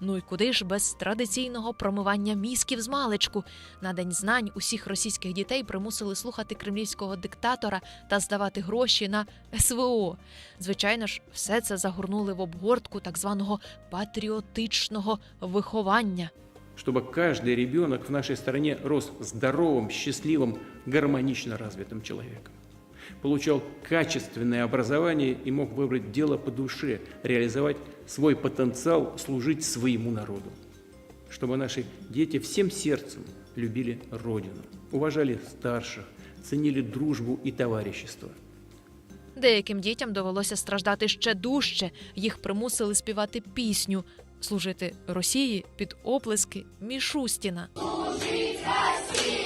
Ну і куди ж без традиційного промивання мізків з маличку? На день знань усіх російських дітей примусили слухати кремлівського диктатора та здавати гроші на СВО. Звичайно ж, все це загорнули в обгортку так званого патріотичного виховання. чтобы каждый ребенок в нашей стране рос здоровым, счастливым, гармонично развитым человеком. Получал качественное образование и мог выбрать дело по душе, реализовать свой потенциал, служить своему народу. Чтобы наши дети всем сердцем любили Родину, уважали старших, ценили дружбу и товарищество. Деяким дітям довелося страждати ще дужче. Їх примусили співати пісню, служити Росії під оплески Мішустіна. Служить России!